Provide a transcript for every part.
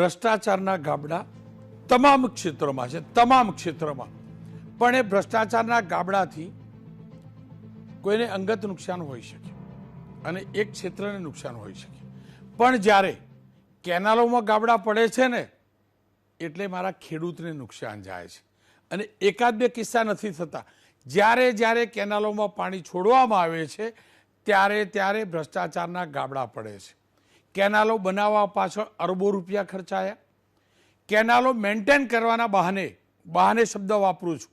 ભ્રષ્ટાચારના ગાબડા તમામ ક્ષેત્રોમાં છે, તમામ ક્ષેત્રોમાં. પણ એ ભ્રષ્ટાચારના ગાબડાથી કોઈને અંગત નુકસાન હોઈ શકે અને એક ક્ષેત્રને નુકસાન હોઈ શકે. પણ જ્યારે કેનાલોમાં ગાબડા પડે છે ને, એટલે મારા ખેડૂતને નુકસાન જાય છે. અને એકાદ બે કિસ્સા નથી થતા. જ્યારે જ્યારે કેનાલોમાં પાણી છોડવામાં આવે છે, ત્યારે ત્યારે ભ્રષ્ટાચારના ગાબડા પડે છે. કેનાલો બનાવવા પાછળ અરબો રૂપિયા ખર્ચાયા. કેનાલો મેન્ટેન કરવાના બહાને બહાને શબ્દ વાપરું છું.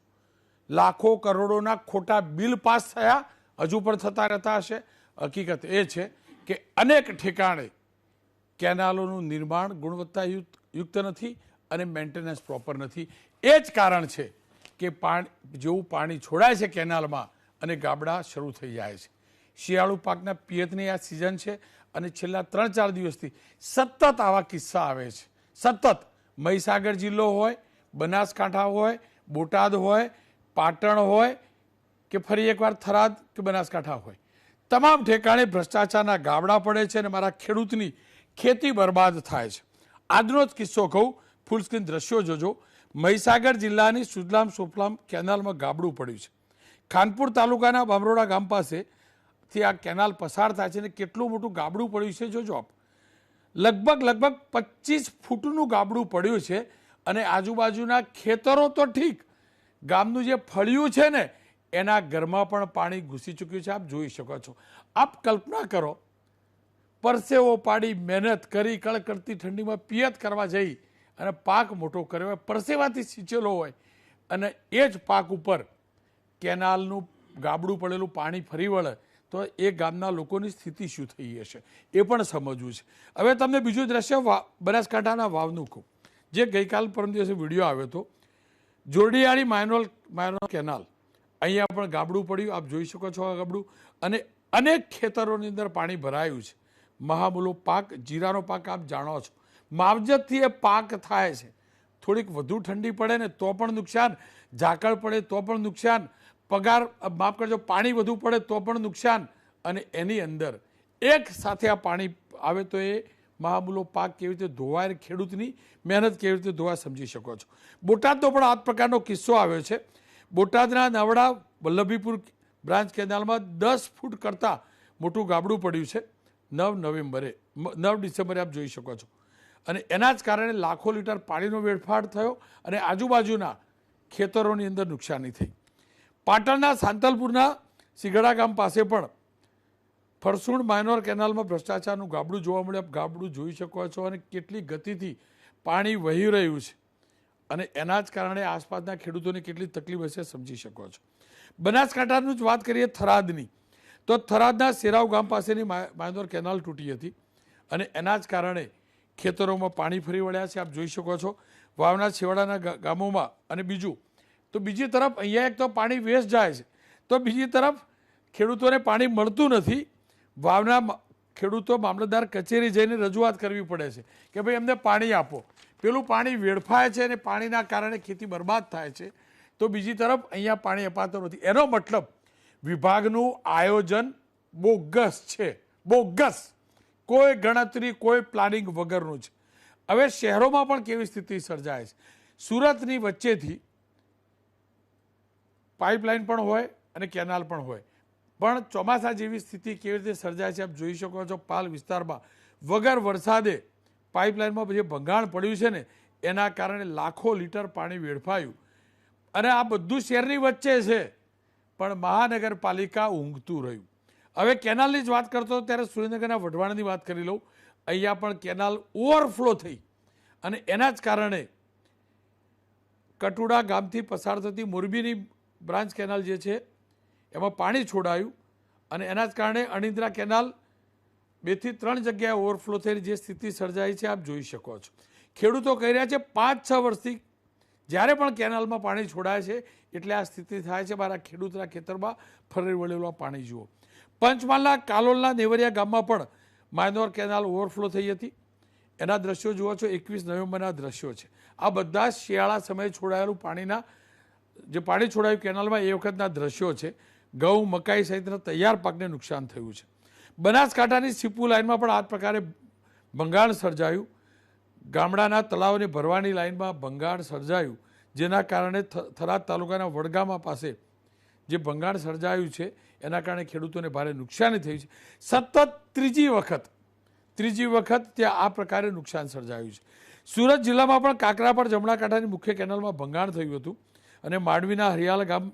લાખો કરોડોના ખોટા બિલ પાસ થયા, હજુ પણ થતા રહેતા હશે. હકીકત એ છે કે અનેક ઠેકાણે કેનાલોનું નિર્માણ ગુણવત્તાયુક્ત, યુક્ત નથી અને મેન્ટેનન્સ પ્રોપર નથી. એ જ કારણ છે કે પાણી, જેવું પાણી છોડાય છે કેનાલમાં અને ગાબડા શરૂ થઈ જાય છે. શિયાળુ પાકના પિયતની આ સિઝન છે. અને છેલ્લા ત્રણ ચાર દિવસથી સતત આવા કિસ્સા આવે છે. સતત. મહીસાગર જિલ્લો હોય, બનાસકાંઠા હોય, બોટાદ હોય, પાટણ હોય, કે ફરી એકવાર થરાદ કે બનાસકાંઠા હોય. તમામ ઠેકાણે ભ્રષ્ટાચારના ગાબડા પડે છે અને મારા ખેડૂતની ખેતી બરબાદ થાય છે. આજનો જ કિસ્સો કહું. ફૂલ સ્ક્રીન દ્રશ્યો જોજો. મહીસાગર જિલ્લાની સુજલામ સુફલામ કેનાલમાં ગાબડું પડ્યું છે. ખાનપુર તાલુકાના બામરોડા ગામ પાસે થી આ કેનાલ પસાર થાય છે અને કેટલું મોટું ગાબડું પડ્યું છે, જોજો આપ. લગભગ લગભગ પચીસ ફૂટનું ગાબડું પડ્યું છે અને આજુબાજુના ખેતરો તો ઠીક. ગામનું જે ફળિયું છે ને, એના ઘરમાં પણ પાણી ઘૂસી ચૂક્યું છે, આપ જોઈ શકો છો. આપ કલ્પના કરો, પરસેવો પાડી મહેનત કરી કળકળતી ઠંડીમાં પિયત કરવા જઈ અને પાક મોટો કર્યો હોય, પરસેવાથી સિંચેલો હોય અને એ જ પાક ઉપર કેનાલનું ગાબડું પડેલું પાણી ફરી વળે તો એ ગામના લોકોની સ્થિતિ શું થઈ હશે? એ પણ સમજવું છે. હવે તમને બીજું દ્રશ્ય બનાસકાંઠાના વાવનું કહું. જે ગઈકાલ પરમ દિવસે વીડિયો આવ્યો હતો. જોરડીયાળી માઇનોલ માઇનોલ કેનાલ. અહીંયા પણ ગાબડું પડ્યું. આપ જોઈ શકો છો આ ગાબડું. અને અનેક ખેતરોની અંદર પાણી ભરાયું છે. મહામૂલો પાક, જીરાનો પાક આપ જાણો છો. માવજતથી એ પાક થાય છે. થોડીક વધુ ઠંડી પડે ને તો પણ નુકસાન. ઝાકળ પડે તો પણ નુકસાન. પગાર માફ કરજો, પાણી વધુ પડે તો પણ નુકસાન. અને એની અંદર એક સાથે આ પાણી આવે તો એ મહામૂલો પાક કેવી રીતે ધોવાય અને ખેડૂતની મહેનત કેવી રીતે ધોવાય સમજી શકો છો. બોટાદનો પણ આ પ્રકારનો કિસ્સો આવ્યો છે. બોટાદના નવડા વલ્લભીપુર બ્રાન્ચ કેનાલમાં દસ ફૂટ કરતાં મોટું ગાબડું પડ્યું છે. નવ નવેમ્બરે નવ ડિસેમ્બરે આપ જોઈ શકો છો. અને એના જ કારણે લાખો લીટર પાણીનો વેડફાટ થયો અને આજુબાજુના ખેતરોની અંદર નુકસાની થઈ. પાટણના સાંતલપુરના સિગડા ગામ પાસે પણ ફરસુણ માઇનોર કેનાલમાં ભ્રષ્ટાચારનું ગાબડું જોવા મળે આપ ગાબડું જોઈ શકો છો અને કેટલી ગતિથી પાણી વહી રહ્યું છે. અને એના જ કારણે આસપાસના ખેડૂતોને કેટલી તકલીફ હશે સમજી શકો છો. બનાસકાંઠાનું જ વાત કરીએ થરાદની. તો થરાદના સેરાવ ગામ પાસેની મા- માયનોર કેનાલ તૂટી હતી અને એના જ કારણે ખેતરોમાં પાણી ફરી વળ્યા છે. આપ જોઈ શકો છો. વાવના છેવાડાના ગામોમાં અને બીજું તો બીજી તરફ અહીંયા એક તો પાણી વેસ્ટ જાય છે. તો બીજી તરફ ખેડૂતોને પાણી મળતું નથી. વાવના ખેડૂતો મામલતદાર કચેરી જઈને રજૂઆત કરવી પડે છે કે ભાઈ અમને પાણી આપો. પેલું પાણી વેડફાય છે અને પાણીના કારણે ખેતી બરબાદ થાય છે. તો બીજી તરફ અહીંયા પાણી અપાતું નથી. એનો મતલબ વિભાગનું આયોજન બોગસ છે. બોગસ. કોઈ ગણતરી, કોઈ પ્લાનિંગ વગરનું છે હવે શહેરોમાં પણ કેવી સ્થિતિ સર્જાય છે? સુરતની વચ્ચેથી પાઇપલાઇન પણ હોય અને કેનાલ પણ હોય. પણ ચોમાસા જેવી સ્થિતિ કેવી રીતે સર્જાય છે આપ જોઈ શકો છો પાલ વિસ્તારમાં. વગર વરસાદે પાઇપલાઇનમાં જે ભંગાણ પડ્યું છે ને, એના કારણે લાખો લીટર પાણી વેડફાયું. અને આ બધું શહેરની વચ્ચે છે, પણ મહાનગરપાલિકા ઊંઘતું રહ્યું. હવે કેનાલની જ વાત કરતો ત્યારે સુરેન્દ્રનગરના વઢવાણની વાત કરી લઉં. અહીંયા પણ કેનાલ ઓવરફ્લો થઈ. અને એના જ કારણે કટુડા ગામથી પસાર થતી મોરબીની બ્રાન્ચ કેનાલ જે છે, એમાં પાણી છોડાયું અને એના જ કારણે અણિંદ્રા કેનાલ બેથી ત્રણ જગ્યાએ ઓવરફ્લો થઈને જે સ્થિતિ સર્જાઈ છે, આપ જોઈ શકો છો. ખેડૂતો કહી રહ્યા છે, પાંચ છ વર્ષથી જ્યારે પણ કેનાલમાં પાણી છોડાય છે, એટલે આ સ્થિતિ થાય છે, મારા ખેડૂતના ખેતરમાં ફરી વળેલું પાણી જુઓ. પંચમહાલના કાલોલના નેવરિયા ગામમાં પણ માયનોર કેનાલ ઓવરફ્લો થઈ હતી. એના દ્રશ્યો જુઓ છો, એકવીસ નવેમ્બરના દ્રશ્યો છે. આ બધા શિયાળા સમયે છોડાયેલું પાણીના જે પાણી છોડાયું કેનાલમાં એ વખતના દ્રશ્યો છે, ઘઉં, મકાઈ સહિતના તૈયાર પાકને નુકસાન થયું છે. બનાસકાંઠાની સીપુ લાઇનમાં પણ આ પ્રકારે ભંગાણ સર્જાયું. ગામડાના તળાવને ભરવાની લાઇનમાં ભંગાણ સર્જાયું, જેના કારણે થરાદ તાલુકાના વડગામા પાસે જે ભંગાણ સર્જાયું છે, એના કારણે ખેડૂતોને ભારે નુકસાની થયું છે. સતત ત્રીજી વખત ત્રીજી વખત ત્યાં આ પ્રકારે નુકસાન સર્જાયું છે. સુરત જિલ્લામાં પણ કાકરાપર જમણા કાંઠાની મુખ્ય કેનાલમાં ભંગાણ થયું હતું. અને માંડવીના હરિયાળ ગામ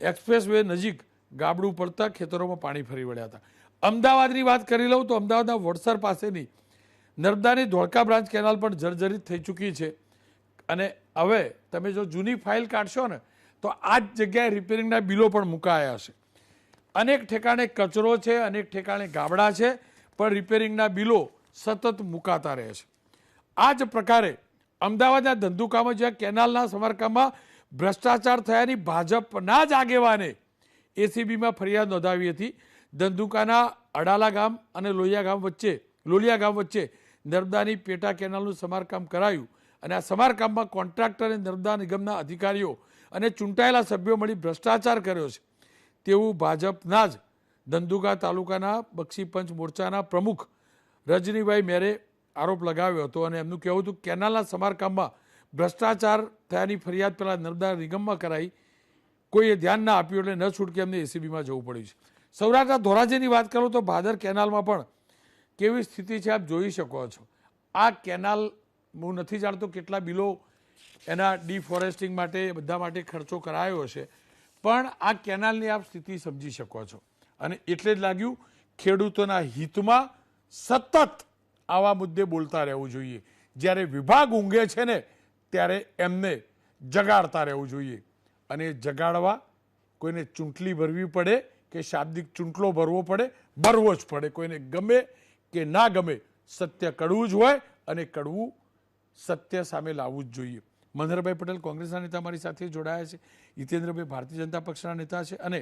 એક્સપ્રેસ વે નજીક ગાબડું પડતા ખેતરોમાં પાણી ફરી વળ્યા હતા. અમદાવાદની વાત કરી લઉં તો અમદાવાદના વડસર પાસેની નર્મદાની ધોળકા બ્રાન્ચ કેનાલ પણ જર્જરિત થઈ ચૂકી છે. અને હવે તમે જો જૂની ફાઇલ કાઢશો ને, તો આ જ જગ્યાએ રિપેરિંગના બિલો પણ મુકાયા છે. અનેક ઠેકાણે કચરો છે, અનેક ઠેકાણે ગાબડા છે, પણ રિપેરિંગના બિલો સતત મુકાતા રહે છે. આ જ પ્રકારે અમદાવાદના ધંધુકામાં જ્યાં કેનાલના સમારકામમાં ભ્રષ્ટાચાર થયાની ભાજપના જ આગેવાને એસીબીમાં ફરિયાદ નોંધાવી હતી. ધંધુકાના અડાલા ગામ અને લોહિયા ગામ વચ્ચે, લોલિયા ગામ વચ્ચે નર્મદાની પેટા કેનાલનું સમારકામ કરાયું અને આ સમારકામમાં કોન્ટ્રાક્ટર અને નર્મદા નિગમના અધિકારીઓ અને ચૂંટાયેલા સભ્યો મળી ભ્રષ્ટાચાર કર્યો છે. તેવું ભાજપના જ ધંધુકા તાલુકાના બક્ષીપંચ મોરચાના પ્રમુખ રજનીભાઈ મેરે આરોપ લગાવ્યો હતો અને એમનું કહેવું હતું, કેનાલના સમારકામમાં ભ્રષ્ટાચાર થયાની ફરિયાદ પહેલાં નર્મદા નિગમમાં કરાઈ. કોઈએ ધ્યાન ના આપ્યું એટલે ન છૂટકે એમને એસીબીમાં જવું પડ્યું છે. સૌરાષ્ટ્રના ધોરાજીની વાત કરું તો ભાદર કેનાલમાં પણ કેવી સ્થિતિ છે આપ જોઈ શકો છો. આ કેનાલ હું નથી જાણતો કેટલા બિલો એના ડિફોરેસ્ટિંગ માટે બધા માટે ખર્ચો કરાયો છે પણ આ કેનાલની આપ સ્થિતિ સમજી શકો છો. અને એટલે જ લાગ્યું ખેડૂતોના હિતમાં સતત આવા મુદ્દે બોલતા રહેવું જોઈએ. જ્યારે વિભાગ ઊંઘે છે ને ત્યારે એમને જગાડતા રહેવું જોઈએ. અને જગાડવા કોઈને ચૂંટલી ભરવી પડે કે શાબ્દિક ચૂંટલો ભરવો પડે, ભરવો જ પડે. કોઈને ગમે કે ના ગમે, સત્ય કડવું જ હોય અને કડવું સત્ય સામે લાવવું જ જોઈએ. મનહરભાઈ પટેલ કોંગ્રેસના નેતા મારી સાથે જોડાયા છે હિતેન્દ્રભાઈ ભારતીય જનતા પક્ષના નેતા છે અને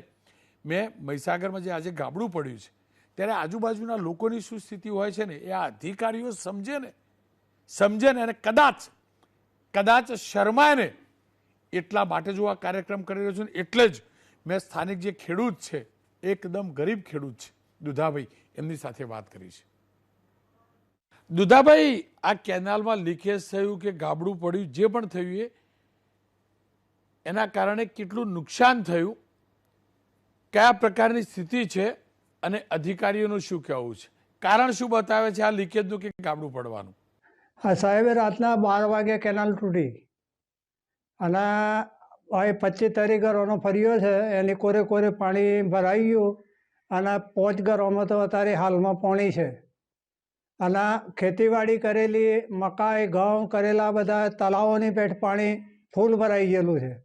મેં મહીસાગરમાં જે આજે ગાબડું પડ્યું છે, ત્યારે આજુબાજુના લોકોની શું સ્થિતિ હોય છે ને, એ આ અધિકારીઓ સમજે ને સમજે ને અને કદાચ કદાચ શર્માને એટલા માટે જો આ કાર્યક્રમ કરી રહ્યો છું ને એટલે જ મેં સ્થાનિક જે ખેડૂત છે, એકદમ ગરીબ ખેડૂત છે, દુધાભાઈ, એમની સાથે વાત કરી છે. દુધાભાઈ, આ કેનાલમાં લીકેજ થયું કે ગાબડું પડ્યું, જે પણ થયું એ, એના કારણે કેટલું નુકસાન થયું, કયા પ્રકારની સ્થિતિ છે અને અધિકારીઓનું શું કહેવું છે? કારણ શું બતાવે છે આ લીકેજનું કે ગાબડું પડવાનું? હા, સાહેબે રાતના બાર વાગે કેનાલ તૂટી. અને હવે પચીસ તારીખ ઘરોનો ફર્યો છે, એની કોરે કોરે પાણી ભરાઈ ગયું અને પાંચ ઘરોમાં તો અત્યારે હાલમાં પાણી છે. અને ખેતીવાડી કરેલી, મકાઈ, ઘઉં, કરેલા બધા તળાવોની પેઠ પાણી ફૂલ ભરાઈ ગયેલું છે.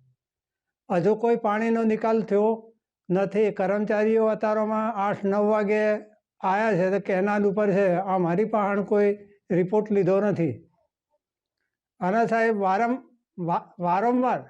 હજુ કોઈ પાણીનો નિકાલ થયો નથી. કર્મચારીઓ અતારોમાં આઠ નવ વાગે આવ્યા છે, તો કેનાલ ઉપર છે. આ મારી પહાણ કોઈ રિપોર્ટ લીધો નથી. અને સાહેબ વારમ, વા- વારંવાર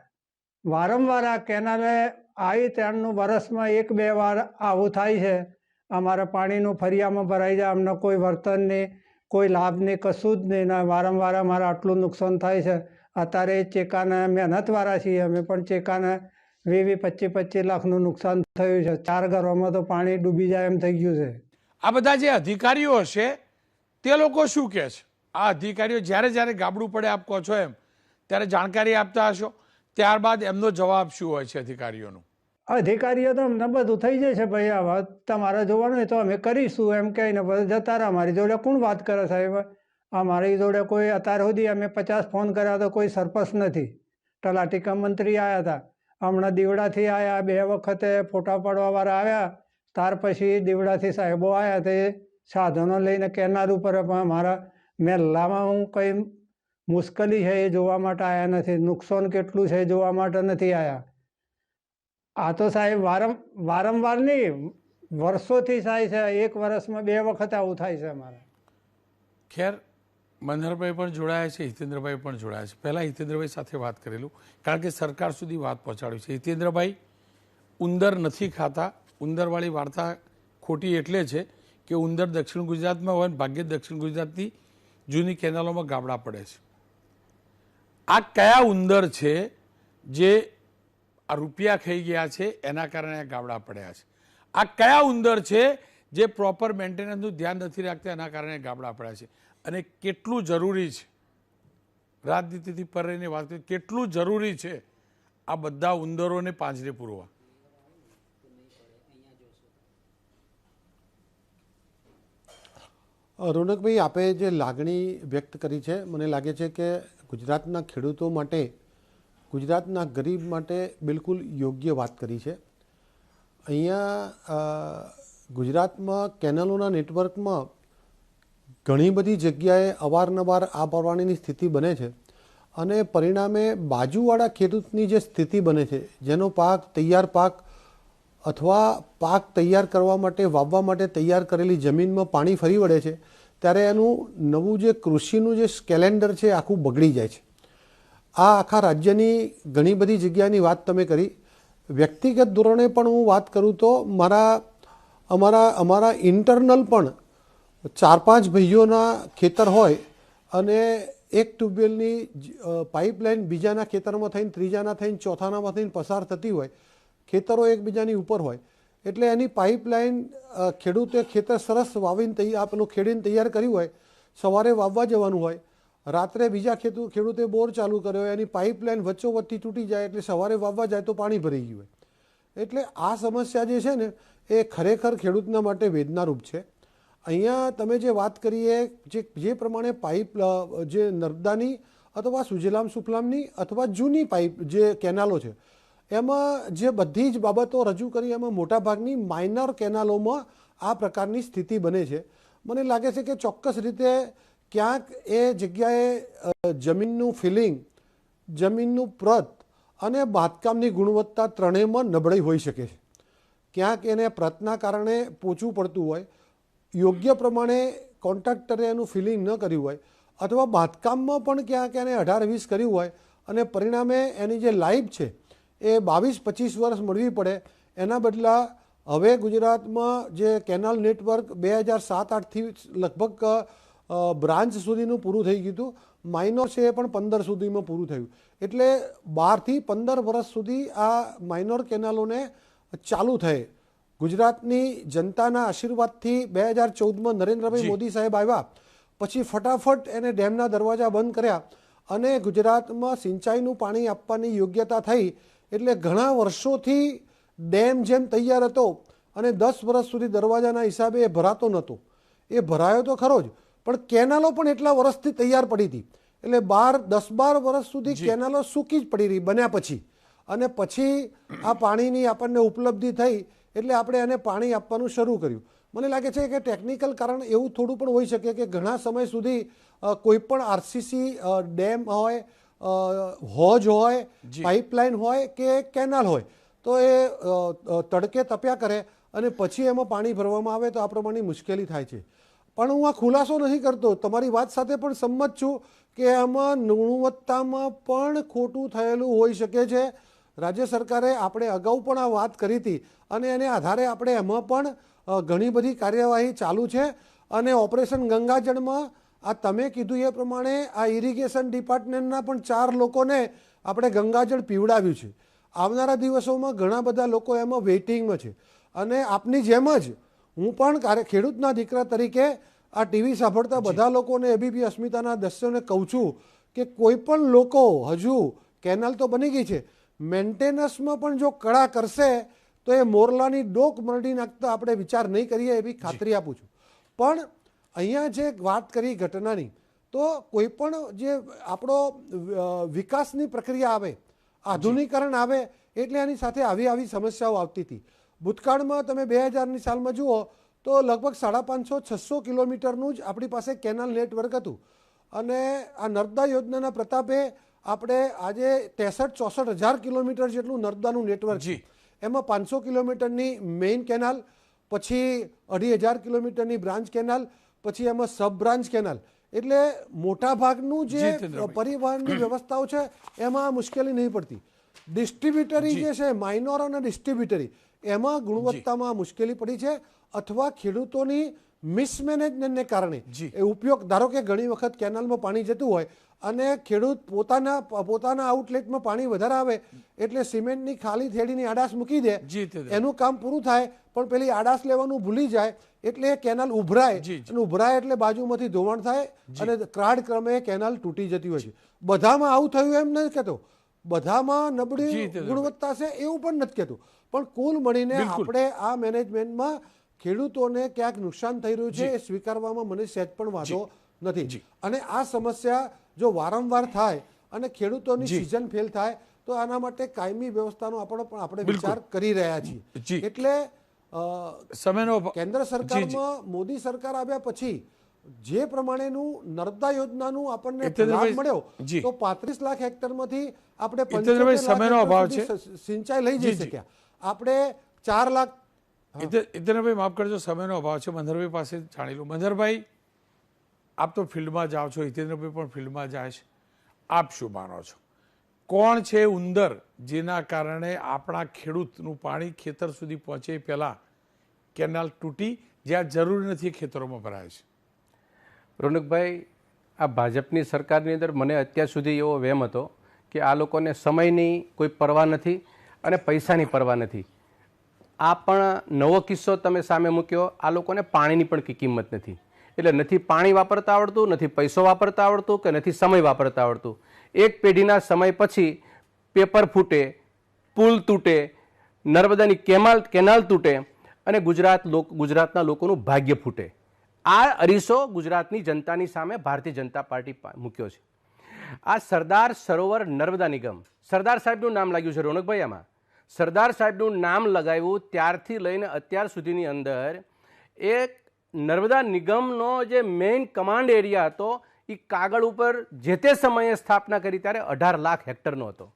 વારંવાર આ કેનાલે આવી ત્યારનું વરસમાં એક બે વાર આવું થાય છે. અમારે પાણીનું ફરિયામાં ભરાઈ જાય, અમને કોઈ વર્તન નહીં કોઈ લાભ નહીં કશું જ નહીં વારંવાર અમારે આટલું નુકસાન થાય છે. અત્યારે ચેકાને મહેનતવાળા છીએ, અમે પણ ચેકાને વી વી પચીસ પચીસ લાખનું નુકસાન થયું છે. ચાર ઘરોમાં તો પાણી ડૂબી જાય એમ થઈ ગયું છે. આ બધા જે અધિકારીઓ હશે તે લોકો શું કહે છે? આ અધિકારીઓ જ્યારે જ્યારે ગાબડું પડે આપ કહો છો એમ, ત્યારે જાણકારી આપતા હશો. ત્યારબાદ એમનો જવાબ શું હોય છે અધિકારીઓનો? અધિકારીઓ તો અમને બધું થઈ જાય છે ભાઈ. હવે તમારે જોવાનું હોય તો અમે કરીશું એમ કહીને બધા જતા રહ્યા. અમારી જોડે કોણ વાત કરે સાહેબ? અમારી જોડે કોઈ અત્યાર સુધી અમે પચાસ ફોન કર્યા તો કોઈ સરપંચ નથી. તલાટીકા મંત્રી આવ્યા હતા. હમણાં દીવડાથી આવ્યા બે વખતે ફોટા પાડવાવાળા આવ્યા. ત્યાર પછી દીવડાથી સાહેબો આવ્યા તે સાધનો લઈને કેનાર ઉપર પણ અમારા મહેલામાં હું કંઈ મુશ્કેલી છે એ જોવા માટે આવ્યા નથી. નુકસાન કેટલું છે જોવા માટે નથી આવ્યા આ તો સાહેબ વારમ વારંવાર નહીં, વર્ષોથી થાય છે, એક વર્ષમાં બે વખત આવું થાય છે અમારે. ખેર, મનહરભાઈ પણ જોડાયા છે, હિતેન્દ્રભાઈ પણ જોડાયા છે. પહેલાં હિતેન્દ્રભાઈ સાથે વાત કરેલું, કારણ કે સરકાર સુધી વાત પહોંચાડી છે. હિતેન્દ્રભાઈ ઉંદર નથી ખાતા, ઉંદરવાળી વાર્તા ખોટી એટલે છે કે ઉંદર દક્ષિણ ગુજરાતમાં હોય ને ભાગ્યે દક્ષિણ ગુજરાતની જૂની કેનાલોમાં ગાબડા પડે છે. આ કયા ઉંદર છે જે આ રૂપિયા ખાઈ ગયા છે, એના કારણે આ ગાબડા પડ્યા છે. આ કયા ઉંદર છે જે પ્રોપર મેન્ટેનન્સનું ધ્યાન નથી રાખતા, એના કારણે ગાબડા પડ્યા છે. અને કેટલું જરૂરી છે? રાજનીતિથી પરેની વાત કરીએ, કેટલું જરૂરી છે આ બધા ઉંદરોને પાંજરે પૂરવા? રોનકભાઈ, આપે જે લાગણી વ્યક્ત કરી છે, મને લાગે છે કે ગુજરાતના ખેડૂતો માટે, ગુજરાતના ગરીબ માટે બિલકુલ યોગ્ય વાત કરી છે. અહીંયા ગુજરાતમાં કેનલોના નેટવર્કમાં ઘણી બધી જગ્યાએ અવારનવાર આ પરવાનીની સ્થિતિ બને છે અને પરિણામે બાજુવાળા ખેડૂતની જે સ્થિતિ બને છે, જેનો પાક, તૈયાર પાક અથવા પાક તૈયાર કરવા માટે, વાવવા માટે તૈયાર કરેલી જમીનમાં પાણી ફરી વળે છે, ત્યારે એનું નવું જે કૃષિનું જે કેલેન્ડર છે, આખું બગડી જાય છે. આ આખા રાજ્યની ઘણી બધી જગ્યાની વાત તમે કરી. વ્યક્તિગત ધોરણે પણ હું વાત કરું તો મારા, અમારા અમારા ઇન્ટરનલ પણ ચાર પાંચ ભાઈઓના ખેતર હોય અને એક ટ્યુબવેલની પાઇપલાઇન બીજાના ખેતરમાં થઈને, ત્રીજાના થઈને, ચોથાનામાં થઈને પસાર થતી હોય ખેતરો એકબીજાની ઉપર હોય. એટલે એની પાઇપલાઇન ખેડૂતે ખેતર સરસ વાવીને તૈયાર પેલું ખેડીને તૈયાર કર્યું હોય, સવારે વાવવા જવાનું હોય, રાત્રે બીજા ખેતુ, ખેડૂતે બોર ચાલુ કર્યો હોય, એની પાઇપલાઇન વચ્ચોવચ્ચથી તૂટી જાય એટલે સવારે વાવવા જાય તો પાણી ભરાઈ ગયું હોય. એટલે આ સમસ્યા જે છે ને, એ ખરેખર ખેડૂતના માટે વેદનારૂપ છે. અહીંયા તમે જે વાત કરીએ, જે જે પ્રમાણે પાઇપ જે નર્મદાની અથવા સુજલામ સુફલામની અથવા જૂની પાઇપ જે કેનાલો છે એમાં જે બધી જ બાબતો રજૂ કરી, એમાં મોટાભાગની માઇનર કેનાલોમાં આ પ્રકારની સ્થિતિ બને છે. મને લાગે છે કે ચોક્કસ રીતે ક્યાંક એ જગ્યાએ જમીનનું ફિલિંગ, જમીનનું પ્રત અને બાંધકામની ગુણવત્તા ત્રણેયમાં નબળાઈ હોઈ શકે છે. ક્યાંક એને પ્રતના કારણે પોચું પડતું હોય, યોગ્ય પ્રમાણે કોન્ટ્રાક્ટરે એનું ફિલિંગ ન કર્યું હોય, અથવા બાંધકામમાં પણ ક્યાંક એને અઢાર વીસ કર્યું હોય અને પરિણામે એની જે લાઈફ છે એ બાવીસ પચીસ વર્ષ મળવી પડે. એના બદલા હવે ગુજરાતમાં જે કેનાલ નેટવર્ક બે હજાર સાત આઠથી લગભગ બ્રાન્ચ સુધીનું પૂરું થઈ ગયું હતું. માઇનોર છે એ પણ પંદર સુધીમાં પૂરું થયું. એટલે બારથી પંદર વર્ષ સુધી આ માઇનોર કેનાલોને ચાલુ થઈ. ગુજરાતની જનતાના આશીર્વાદથી બે હજાર ચૌદમાં નરેન્દ્રભાઈ મોદી સાહેબ આવ્યા. પછી ફટાફટ એને ડેમના દરવાજા બંધ કર્યા અને ગુજરાતમાં સિંચાઈનું પાણી આપવાની યોગ્યતા થઈ. એટલે ઘણા વર્ષોથી ડેમ જેમ તૈયાર હતો અને દસ વર્ષ સુધી દરવાજાના હિસાબે એ ભરાતો નહોતો. એ ભરાયો તો ખરો જ પણ કેનાલો પણ એટલા વર્ષથી તૈયાર પડી હતી. એટલે બાર દસ બાર વર્ષ સુધી કેનાલો સૂકી જ પડી રહી બન્યા પછી. અને પછી આ પાણીની આપણને ઉપલબ્ધિ થઈ એટલે આપણે એને પાણી આપવાનું શરૂ કર્યું. મને લાગે છે કે ટેકનિકલ કારણ એવું થોડું પણ હોઈ શકે કે ઘણા સમય સુધી કોઈ પણ આરસીસી ડેમ હોય હોજ હોય પાઇપલાઇન હોય કે કેનાલ હોય તો એ તડકે તપ્યા કરે અને પછી એમાં પાણી ભરવામાં આવે તો આ પ્રમાણની મુશ્કેલી થાય છે. પણ હું આ ખુલાસો નથી કરતો. તમારી વાત સાથે પણ સંમત છું કે આમાં ગુણવત્તામાં પણ ખોટું થયેલું હોઈ શકે છે. રાજ્ય સરકારે આપણે અગાઉ પણ આ વાત કરી હતી અને એને આધારે આપણે એમાં પણ ઘણી બધી કાર્યવાહી ચાલુ છે અને ઓપરેશન ગંગાજળમાં આ તમે કીધું એ પ્રમાણે આ ઇરિગેશન ડિપાર્ટમેન્ટના પણ ચાર લોકોને આપણે ગંગાજળ પીવડાવ્યું છે. આવનારા દિવસોમાં ઘણા બધા લોકો એમાં વેઇટિંગમાં છે. અને આપની જેમ જ હું પણ ખેડૂતના દીકરા તરીકે આ ટીવી સાંભળતા બધા લોકોને એબીપી અસ્મિતાના દસ્યોને કહું છું કે કોઈ પણ લોકો હજુ કેનાલ તો બની ગઈ છે. મેન્ટેનન્સમાં પણ જો કળા કરશે તો એ મોરલાની ડોક મરડી નાખતા આપણે વિચાર નહીં કરીએ એવી ખાતરી આપું છું. પણ અહીંયા જે વાત કરી ઘટનાની તો કોઈ પણ જે આપણો વિકાસની પ્રક્રિયા આવે આધુનિકરણ આવે એટલે એની સાથે આવી આવી સમસ્યાઓ આવતી હતી. ભૂતકાળમાં તમે બે હજારની સાલમાં જુઓ તો લગભગ સાડા પાંચસો છસો કિલોમીટરનું જ આપણી પાસે કેનાલ નેટવર્ક હતું. અને આ નર્મદા યોજનાના પ્રતાપે આપણે આજે ત્રેસઠ ચોસઠ હજાર કિલોમીટર જેટલું નર્મદાનું નેટવર્ક છે. એમાં પાંચસો કિલોમીટરની મેઇન કેનાલ પછી અઢી હજાર કિલોમીટરની બ્રાન્ચ કેનાલ પછી એમાં સબ બ્રાન્ચ કેનાલ. એટલે મોટા ભાગનું જે પરિવહનની વ્યવસ્થાઓ છે એમાં મુશ્કેલી નહીં પડતી. ડિસ્ટ્રીબ્યુટરી જે. છે માઇનોર અને ડિસ્ટ્રીબ્યુટરી એમાં ગુણવત્તામાં મુશ્કેલી પડી છે અથવા ખેડૂતોની મિસમેનેજમેન્ટને કારણે. એ ઉપયોગ ધારો કે ઘણી વખત કેનાલમાં પાણી જતું હોય અને ખેડૂત પોતાના પોતાના આઉટલેટમાં પાણી વધારે આવે એટલે સિમેન્ટની ખાલી થેડીની આડાશ મૂકી દે. દે. એનું કામ પૂરું થાય પણ પેલી આડાશ લેવાનું ભૂલી જાય એટલે એ કેનાલ ઉભરાય. અને ઉભરાય એટલે બાજુમાંથી ધોવાણ થાય અને ક્રાડ ક્રમે કેનાલ તૂટી જતી હોય છે. બધામાં આવું થયું એમ નથી કહેતો. બધામાં નબળી. ગુણવત્તા છે એવું પણ નથી કહેતું. પણ કુલ મળીને આપણે આ મેનેજમેન્ટમાં ખેડૂતોને ક્યાંક નુકસાન થઈ રહ્યું છે એ સ્વીકારવામાં મને સહેજ પણ વાંધો નથી. અને આ સમસ્યા જો વારંવાર થાય અને ખેડૂતોની સિઝન ફેલ થાય તો આના માટે કાયમી વ્યવસ્થાનો આપણો પણ આપણે વિચાર કરી રહ્યા છીએ. એટલે સમયનો કેન્દ્ર. સરકારમાં મોદી સરકાર આવ્યા પછી જે પ્રમાણેનું નર્મદા યોજનાનું આપણને લાભ મળ્યો તો પાંત્રીસ લાખ હેક્ટરમાંથી આપણે હિતેન્દ્રભાઈ, 75 લાખ સમયનો અભાવ છે. સિંચાઈ લઈ જઈ શક્યા. આપણે ચાર લાખ ઇતે- માફ કરજો સમયનો અભાવ છે. મંદરભાઈ પાસે જાણી લો. મંદરભાઈ આપ તો ફિલ્ડમાં જાઓ છો. હિતેન્દ્રભાઈ પણ ફિલ્ડમાં જાય છે. આપ શું માનો છો? કોણ છે ઉંદર જેના કારણે આપણા ખેડૂતનું પાણી ખેતર સુધી પહોંચે એ પહેલા કેનાલ તૂટી જ્યાં જરૂરી નથી ખેતરોમાં ભરાય છે. રોનકભાઈ, આ ભાજપની સરકારની અંદર મને અત્યાર સુધી એવો વહેમ હતો કે આ લોકોને સમયની કોઈ પરવા નથી અને પૈસાની પરવા નથી. આ પણ નવો કિસ્સો તમે સામે મૂક્યો, આ લોકોને પાણીની પણ કિંમત નથી. એટલે નથી પાણી વાપરતા આવડતું, નથી પૈસો વાપરતા આવડતું કે નથી સમય વાપરતા આવડતું. એક પેઢીના સમય પછી પેપર ફૂટે, પુલ તૂટે, નર્મદાની કેમાલ, કેનાલ તૂટે અને ગુજરાત લોક, ગુજરાતના લોકોનું ભાગ્ય ફૂટે. આ અરીસો ગુજરાતની જનતાની સામે ભારતીય જનતા પાર્ટી મૂક્યો છે. આ સરદાર સરોવર નર્મદા નિગમ, સરદાર સાહેબનું નામ લાગ્યું છે રોનકભાઈ આમાં. સરદાર સાહેબનું નામ લગાવ્યું ત્યારથી લઈને અત્યાર સુધીની અંદર એક નર્મદા નિગમનો જે મેઇન કમાન્ડ એરિયા હતો એ કાગળ ઉપર જે તે સમયે સ્થાપના કરી ત્યારે અઢાર લાખ હેક્ટરનો હતો.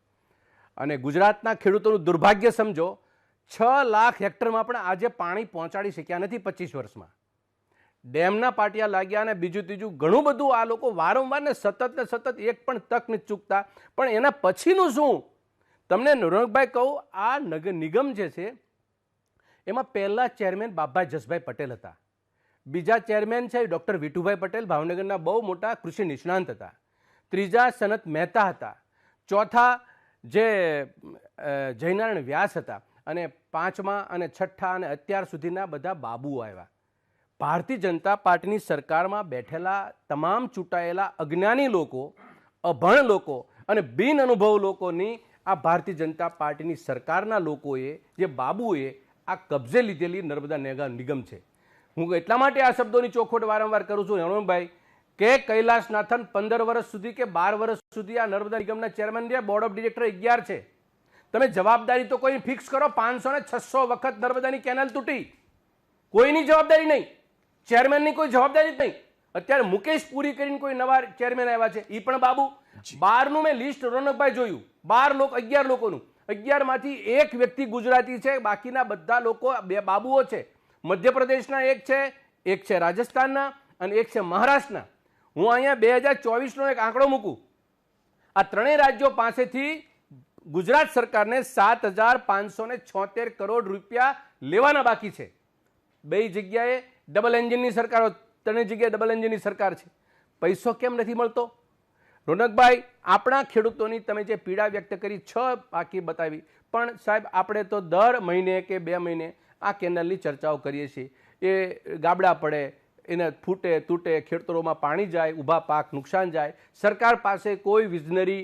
અને ગુજરાતના ખેડૂતોનું દુર્ભાગ્ય સમજો, છ લાખ હેક્ટરમાં પણ આજે પાણી પહોંચાડી શક્યા નથી પચીસ વર્ષમાં. ડેમના પાટિયા લાગ્યા અને બીજું ત્રીજું ઘણું બધું આ લોકો વારંવાર ને સતત ને સતત એક પણ તક નથી ચૂકતા. પણ એના પછીનું શું? તમને નરોનકભાઈ કહું, આ નગર નિગમ જે છે, એમાં પહેલાં ચેરમેન બાબા જસભાઈ પટેલ હતા. બીજા ચેરમેન છે ડૉક્ટર વિઠુભાઈ પટેલ. ભાવનગરના બહુ મોટા કૃષિ નિષ્ણાંત હતા. ત્રીજા સનત મહેતા હતા. ચોથા જે જયનારાયણ વ્યાસ હતા. અને પાંચમા અને છઠ્ઠા અને અત્યાર સુધીના બધા બાબુઓ આવ્યા. ભારતીય જનતા પાર્ટીની સરકારમાં બેઠેલા તમામ ચૂંટાયેલા અજ્ઞાની લોકો, અભણ લોકો અને બિન અનુભવ લોકોની આ ભારતીય જનતા પાર્ટીની સરકારના લોકોએ, જે બાબુએ આ કબજે લીધેલી નર્મદા નેગા નિગમ છે. હું એટલા માટે આ શબ્દોની ચોખવટ વારંવાર કરું છું. હેમંતભાઈ કે કૈલાસનાથન પંદર વર્ષ સુધી કે બાર વર્ષ સુધી આ નર્મદા નિગમના ચેરમેન રહ્યા બોર્ડ ઓફ ડિરેક્ટર અગિયાર છે. તમે જવાબદારી તો કોઈ ફિક્સ કરો પાંચસો ને છસો વખત નર્મદાની કેનાલ તૂટી. કોઈની જવાબદારી નહીં. ચેરમેનની કોઈ જવાબદારી જ નહીં. અત્યારે મુકેશ પૂરી કરીને કોઈ નવા ચેરમેન આવ્યા છે. એ પણ બાબુ. બારનું મેં લિસ્ટ રોનકભાઈ જોયું. બાર લોકો અગિયાર લોકોનું. અગિયારમાંથી એક વ્યક્તિ ગુજરાતી છે. બાકીના બધા લોકો બે બાબુઓ છે. મધ્યપ્રદેશના એક છે એક છે રાજસ્થાનના અને એક છે મહારાષ્ટ્રના. હું અહીંયા બે હજાર ચોવીસનો એક આંકડો મૂકું. આ ત્રણેય રાજ્યો પાસેથી ગુજરાત સરકારને સાત હજાર પાંચસો ને છોતેર કરોડ રૂપિયા લેવાના બાકી છે. બે જગ્યાએ ડબલ એન્જિનની સરકારો ત્રણેય જગ્યાએ ડબલ એન્જિનની સરકાર છે. પૈસો કેમ નથી મળતો? રોનકભાઈ, આપણા ખેડૂતોની તમે જે પીડા વ્યક્ત કરી, છ બાકી બતાવી. પણ સાહેબ, આપણે તો દર મહિને કે બે મહિને આ કેનાલની ચર્ચાઓ કરીએ છીએ. એ ગાબડા પડે, એને ફૂટે, તૂટે ખેડતરોમાં પાણી જાય, ઊભા પાક નુકસાન જાય. સરકાર પાસે કોઈ વિઝનરી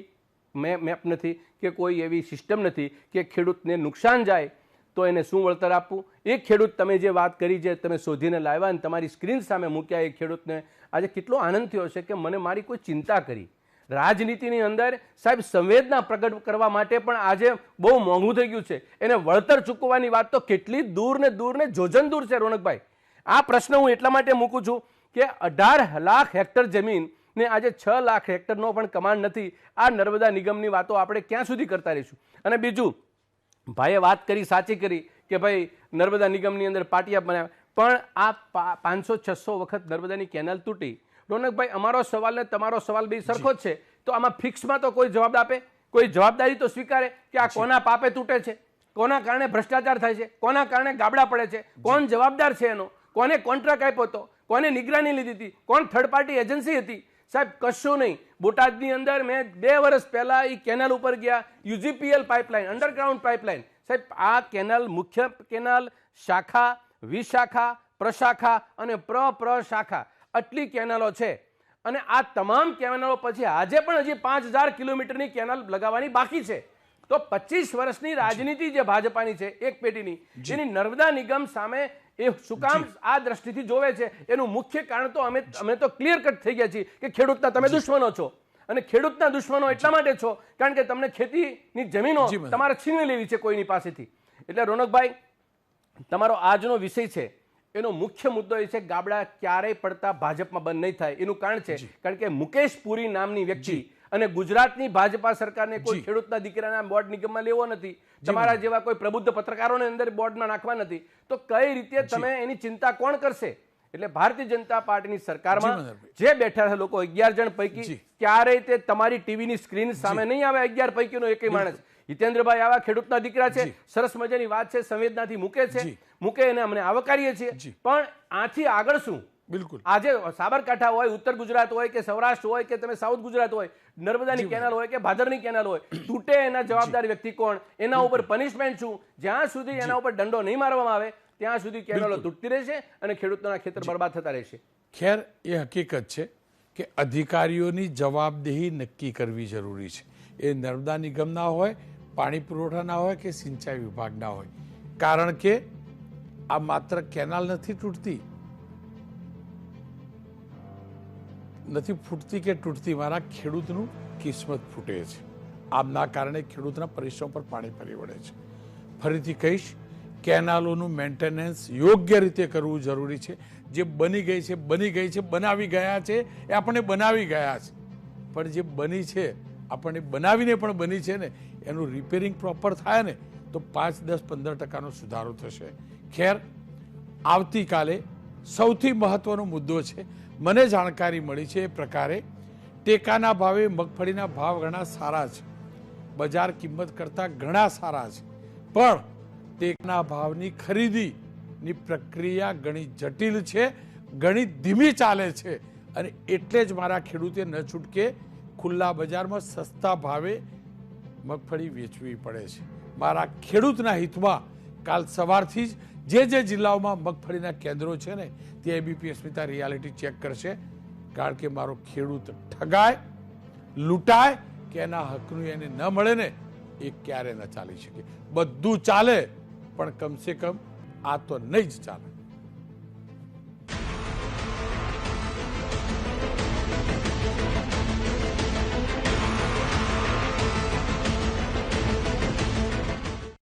મેપ નથી કે કોઈ એવી સિસ્ટમ નથી કે ખેડૂતને નુકસાન જાય તો એને શું વળતર આપવું? એ ખેડૂત તમે જે વાત કરી જે તમે શોધીને લાવ્યા અને તમારી સ્ક્રીન સામે મૂક્યા એ ખેડૂતને આજે કેટલો આનંદ થયો છે કે મને મારી કોઈ ચિંતા કરી. રાજનીતિની અંદર સાહેબ સંવેદના પ્રગટ કરવા માટે પણ આજે બહુ મોંઘું થઈ ગયું છે. એને વળતર ચૂકવવાની વાત તો કેટલી દૂર ને દૂર ને જોજન દૂર છે રોનકભાઈ. આ પ્રશ્ન હું એટલા માટે મૂકું છું કે અઢાર લાખ હેક્ટર જમીન ને આજે છ લાખ હેક્ટરનો પણ કમાન્ડ નથી. આ નર્મદા નિગમની વાતો આપણે ક્યાં સુધી કરતા રહીશું? અને બીજું, ભાઈએ વાત કરી, સાચી કરી કે ભાઈ નર્મદા નિગમની અંદર પાટિયા બનાવ્યા. પણ આ પાંચસો, છસો વખત નર્મદાની કેનાલ તૂટી. રોનકભાઈ અમારો સવાલ ને તમારો સવાલ બી સરખો જ છે. તો આમાં ફિક્સમાં તો કોઈ જવાબ આપે? કોઈ જવાબદારી તો સ્વીકારે કે આ કોના પાપે તૂટે છે? કોના કારણે ભ્રષ્ટાચાર થાય છે? કોના કારણે ગાબડા પડે છે? કોણ જવાબદાર છે એનો? કોને કોન્ટ્રાક્ટ આપ્યો હતો? કોને નિગરાની લીધી હતી? કોણ થર્ડ પાર્ટી એજન્સી હતી? સાહેબ કશું નહીં. બોટાદની અંદર મેં બે વર્ષ પહેલાં એ કેનાલ ઉપર ગયા યુજીપીએલ પાઇપલાઇન અંડરગ્રાઉન્ડ પાઇપલાઇન. સાહેબ આ કેનાલ મુખ્ય કેનાલ શાખા વિશાખા પ્રશાખા અને પ્ર પ્ર શાખા આટલી કેનાલો છે. અને આ તમામ કેનાલો પછી આજે પણ હજી પાંચ હજાર કિલોમીટરની કેનાલ લગાવવાની બાકી છે. તો પચીસ વર્ષની રાજનીતિ જે ભાજપાની છે એક પેઢીની જેની નર્મદા નિગમ સામે એ સુકામ આ દ્રષ્ટિથી જોવે છે. એનું મુખ્ય કારણ તો અમે અમે તો ક્લિયર કટ થઈ ગયા છીએ કે ખેડૂતના તમે દુશ્મનો છો. અને ખેડૂતના દુશ્મનો એટલા માટે છો કારણ કે તમને ખેતીની જમીનો. તમારે છીનવી લેવી છે કોઈની પાસેથી. એટલે રોનકભાઈ તમારો આજનો વિષય છે. એનો મુખ્ય મુદ્દો એ છે ગાબડા ક્યારેય પડતા ભાજપમાં બંધ નહીં થાય. એનું કારણ છે કારણ કે મુકેશ પુરી નામની વ્યક્તિ અને ગુજરાતની ભાજપા સરકારને કોઈ ખેડૂતના દીકરાના બોર્ડ નિગમમાં લેવો નથી. તમારા જેવા કોઈ પ્રબુદ્ધ પત્રકારોને અંદર બોર્ડમાં નાખવા નથી. તો કઈ રીતે તમે એની ચિંતા કોણ કરશે? એટલે ભારતીય જનતા પાર્ટીની સરકારમાં જી, બેઠા છે લોકો અગિયાર જણ પૈકી ક્યારેય તે તમારી ટીવીની સ્ક્રીન સામે નહીં આવે અગિયાર પૈકીનો એકે માણસ. હિતેન્દ્રભાઈ આવા ખેડૂતના દીકરા છે સરસ મજાની વાત છે સંવેદનાથી મૂકે છે. મૂકે એને અમને આવકારીએ છીએ. પણ આથી આગળ શું? બિલકુલ. આજે સાબરકાંઠા હોય ઉત્તર ગુજરાત હોય કે સૌરાષ્ટ્ર હોય કે તમે સાઉથ ગુજરાત હોય નર્મદાની કેનાલ હોય કે ભાદરની કેનાલ હોય તૂટે એના જવાબદાર વ્યક્તિ કોણ? એના ઉપર પનિશમેન્ટ શું? જ્યાં સુધી એના ઉપર દંડો નહીં મારવામાં આવે ત્યાં સુધી કેનાલો તૂટતી રહેશે અને ખેડૂતોના ખેતર બરબાદ થતા રહેશે. ખેર એ હકીકત છે કે અધિકારીઓની જવાબદેહી નક્કી કરવી જરૂરી છે. એ નર્મદા નિગમના હોય પાણી પુરવઠાના હોય કે સિંચાઈ વિભાગના હોય. કારણ કે આ માત્ર કેનાલ નથી તૂટતી. નથી ફૂટતી કે તૂટતી મારા ખેડૂતનું કિસ્મત ફૂટે છે. આમના કારણે ખેડૂતના પરિશ્રમ પર પાણી ફરી વળે છે. ફરીથી કહીશ કેનાલોનું મેન્ટેનન્સ યોગ્ય રીતે કરવું જરૂરી છે. જે બની ગઈ છે, બની ગઈ છે, બનાવી ગયા છે, એ આપણે બનાવી ગયા છે. પણ જે બની છે, આપણને બનાવીને પણ બની છે ને, એનું રિપેરિંગ પ્રોપર થાય ને, તો પાંચ, દસ, પંદર ટકાનો સુધારો થશે. ખેર, આવતીકાલે સૌથી મહત્વનો મુદ્દો છે. મને જાણકારી મળી છે એ પ્રકારે ટેકાના ભાવે મગફળીના ભાવ ઘણા સારા છે. બજાર કિંમત કરતાં ઘણા સારા છે. પણ ટેકના ભાવની ખરીદીની પ્રક્રિયા ઘણી જટિલ છે, ઘણી ધીમી ચાલે છે અને એટલે જ મારા ખેડૂતે ન છૂટકે ખુલ્લા બજારમાં સસ્તા ભાવે મગફળી વેચવી પડે છે. મારા ખેડૂતના હિતમાં કાલ સવારથી જ જે જે જિલ્લાઓમાં મગફળીના કેન્દ્રો છે ને, તે એબીપી અસ્મિતા રિયાલિટી ચેક કરશે. કારણ કે મારો ખેડૂત ઠગાય, લૂંટાય કે એના હકનું એને ન મળે ને, એ ક્યારે ન ચાલી શકે. બધું ચાલે પણ કમસે કમ આ તો નહીં જ ચાલે.